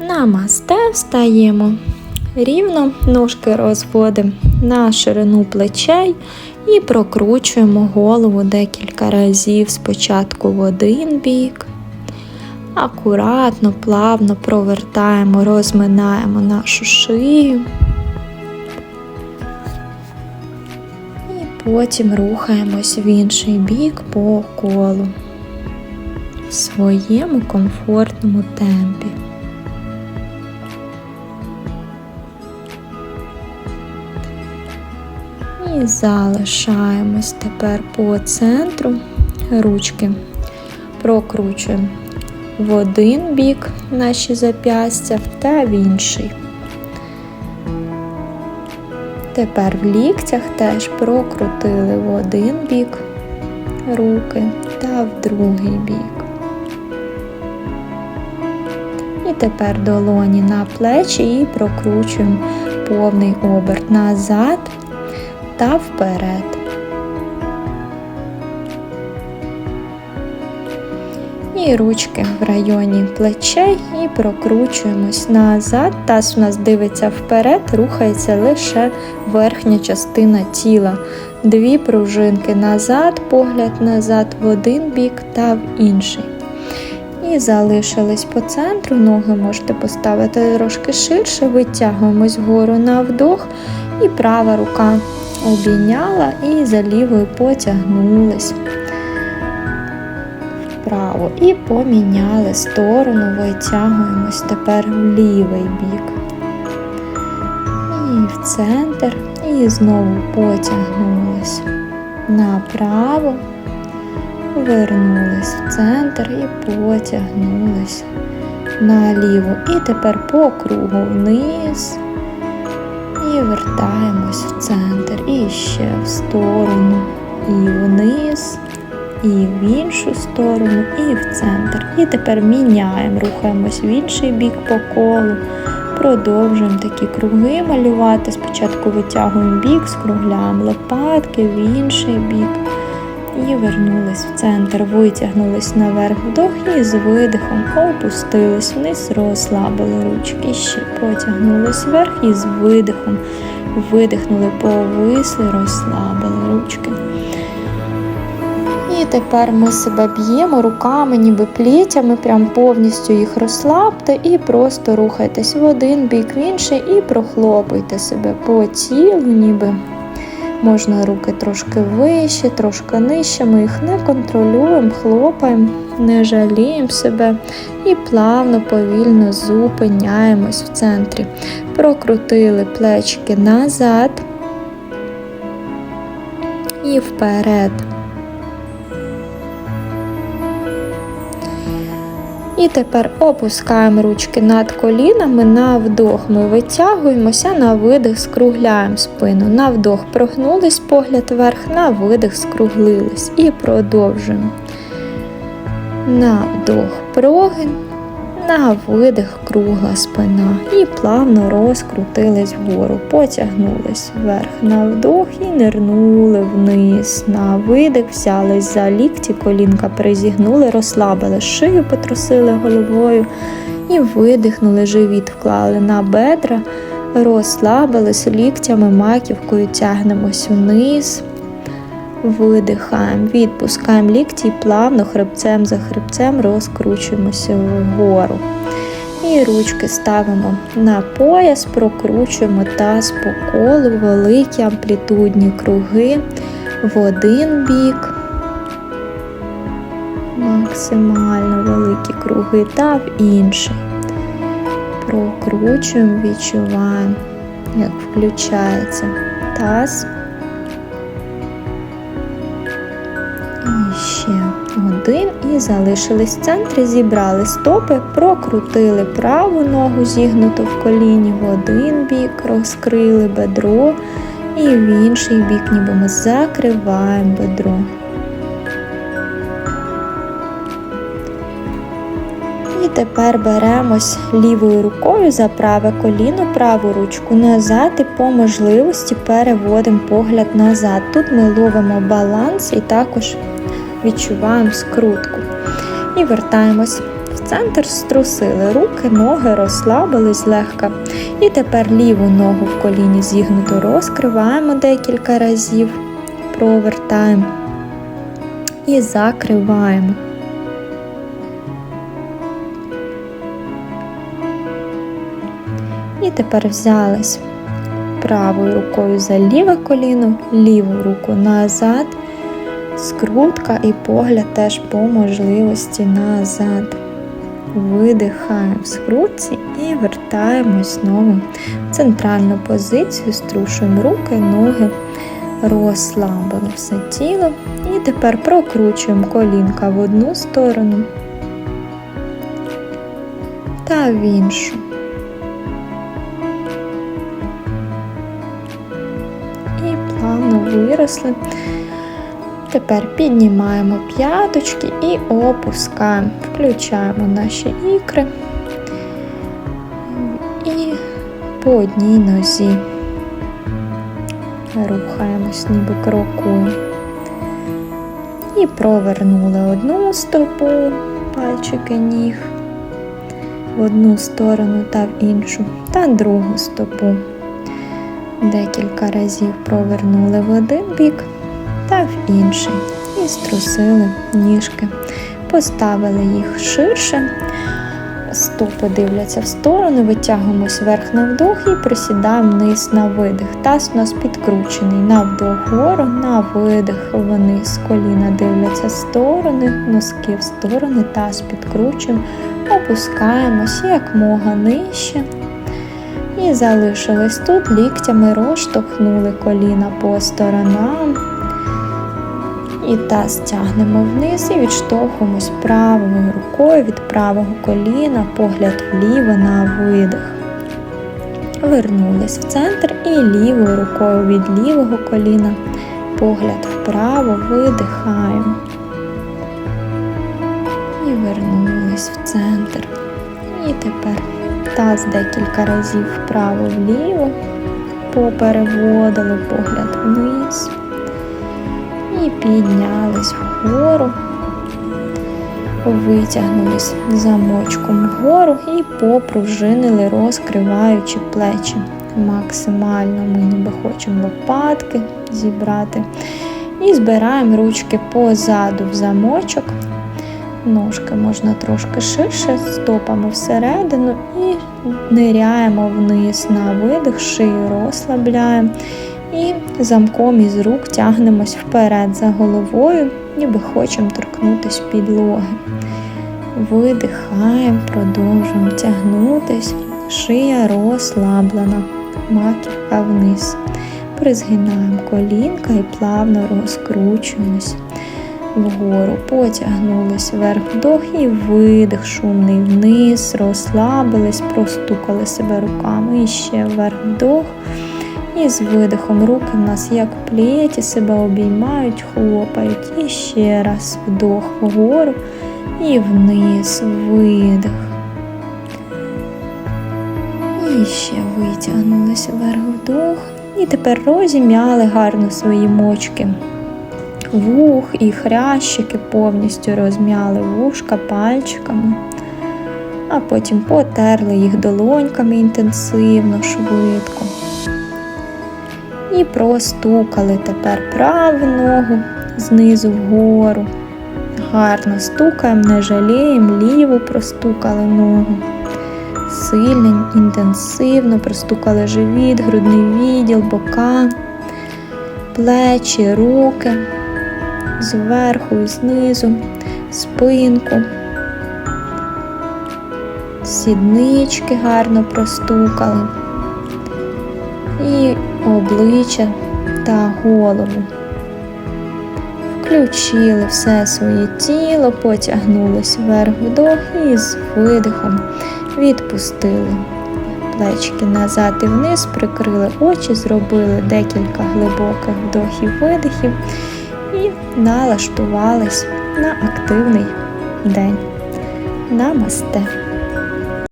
Намасте встаємо. Рівно ножки розводимо на ширину плечей і прокручуємо голову декілька разів спочатку в один бік. Акуратно, плавно провертаємо, розминаємо нашу шию. І потім рухаємось в інший бік по колу в своєму комфортному темпі. І залишаємось тепер по центру ручки. Прокручуємо в один бік наші зап'ястя та в інший. Тепер в ліктях теж прокрутили в один бік руки та в другий бік. І тепер долоні на плечі і прокручуємо повний оберт назад та вперед. І ручки в районі плечей і прокручуємось назад. Таз у нас дивиться вперед, рухається лише верхня частина тіла. Дві пружинки назад, погляд назад в один бік та в інший. І залишились по центру. Ноги можете поставити трошки ширше, витягуємось вгору на вдох, і права рука обійняла і за лівою потягнулись. Вправо. І поміняли сторону, витягуємось тепер в лівий бік. І в центр, і знову потягнулись. Направо, вернулись в центр і потягнулись наліво. І тепер по кругу вниз. І вертаємось в центр. І ще в сторону, і вниз, і в іншу сторону, і в центр. І тепер міняємо, рухаємось в інший бік по колу. Продовжуємо такі круги малювати. Спочатку витягуємо бік, скругляємо лопатки в інший бік. І вернулись в центр, витягнулись наверх вдох і з видихом опустились вниз, розслабили ручки, ще потягнулись вверх і з видихом видихнули, повисли, розслабили ручки. І тепер ми себе б'ємо руками, ніби плітями, прям повністю їх розслабте і просто рухайтесь в один бік, в інший і прохлопуйте себе по тілу, ніби можна руки трошки вище, трошки нижче. Ми їх не контролюємо, хлопаємо, не жаліємо себе і плавно, повільно зупиняємось в центрі. Прокрутили плечки назад і вперед. І тепер опускаємо ручки над колінами, на вдох ми витягуємося, на видих скругляємо спину. На вдох прогнулись погляд вверх, на видих скруглились. І продовжуємо. На вдох прогин, на видих кругла спина. І плавно розкрутились вгору, потягнулись вверх на вдох і нирнули вниз. На видих взялись за лікті, колінка призігнули, розслабили шию, потрусили головою і видихнули, живіт вклали на бедра, розслабились ліктями, маківкою тягнемось вниз. Видихаємо, відпускаємо лікті і плавно хребцем за хребцем розкручуємося вгору. І ручки ставимо на пояс, прокручуємо таз по колу, великі амплітудні круги в один бік. Максимально великі круги та в інший. Прокручуємо, відчуваємо, як включається таз. Ще один. І залишились в центрі, зібрали стопи, прокрутили праву ногу, зігнуту в коліні в один бік, розкрили бедро і в інший бік, ніби ми закриваємо бедро. І тепер беремось лівою рукою за праве коліно, праву ручку назад і по можливості переводимо погляд назад. Тут ми ловимо баланс і також відчуваємо скрутку. І вертаємось в центр, струсили руки, ноги розслабились легко. І тепер ліву ногу в коліні зігнуто розкриваємо декілька разів, провертаємо і закриваємо. І тепер взялись правою рукою за ліве коліно, ліву руку назад, скрутка і погляд теж по можливості назад. Видихаємо в скрутці і вертаємось знову в центральну позицію, струшуємо руки, ноги, розслабили все тіло. І тепер прокручуємо колінка в одну сторону та в іншу. І плавно виросли. Тепер піднімаємо п'яточки і опускаємо, включаємо наші ікри. І по одній нозі. Рухаємось, ніби крокуємо. І провернули одну стопу, пальчики ніг. В одну сторону та в іншу, та другу стопу. Декілька разів провернули в один бік та в інший. І струсили ніжки, поставили їх ширше, стопи дивляться в сторону, витягуємось вверх на вдох і присідаємо вниз на видих. Таз у нас підкручений на вдох вгору, на видих вниз. Коліна дивляться в сторони, носки в сторони, таз підкручуємо, опускаємось якмога нижче. І залишились тут, ліктями розштовхнули коліна по сторонам. І таз тягнемо вниз і відштовхуємось правою рукою від правого коліна, погляд вліво на видих. Вернулись в центр і лівою рукою від лівого коліна, погляд вправо, видихаємо. І вернулись в центр. І тепер таз декілька разів вправо-вліво, попереводили погляд вниз і піднялись вгору, витягнулись замочком вгору і попружинили, розкриваючи плечі. Максимально ми ніби хочемо лопатки зібрати. І збираємо ручки позаду в замочок. Ножки можна трошки ширше, стопами всередину і ниряємо вниз на видих, шию розслабляємо. І замком із рук тягнемось вперед за головою, ніби хочемо торкнутися підлоги. Видихаємо, продовжуємо тягнутись, шия розслаблена, маківка вниз. Призгинаємо колінка і плавно розкручуємось вгору, потягнулись вверх вдох і видих, шумний вниз, розслабились, простукали себе руками і ще вверх вдох. І з видихом руки в нас як плеті себе обіймають, хлопають. І ще раз вдох вгору і вниз, видих. І ще витягнулися вверх вдох. І тепер розім'яли гарно свої мочки. Вух і хрящики повністю розм'яли вушка пальчиками, а потім потерли їх долоньками інтенсивно, швидко. І простукали тепер праву ногу знизу вгору. Гарно стукаємо, не жаліємо, ліву простукали ногу. Сильно, інтенсивно простукали живіт, грудний відділ, бока, плечі, руки, зверху і знизу, спинку. Сіднички гарно простукали. І обличчя та голову. Включили все своє тіло, потягнулись вверх вдох і з видихом відпустили. Плечки назад і вниз, прикрили очі, зробили декілька глибоких вдохів-видихів і налаштувались на активний день. Намасте!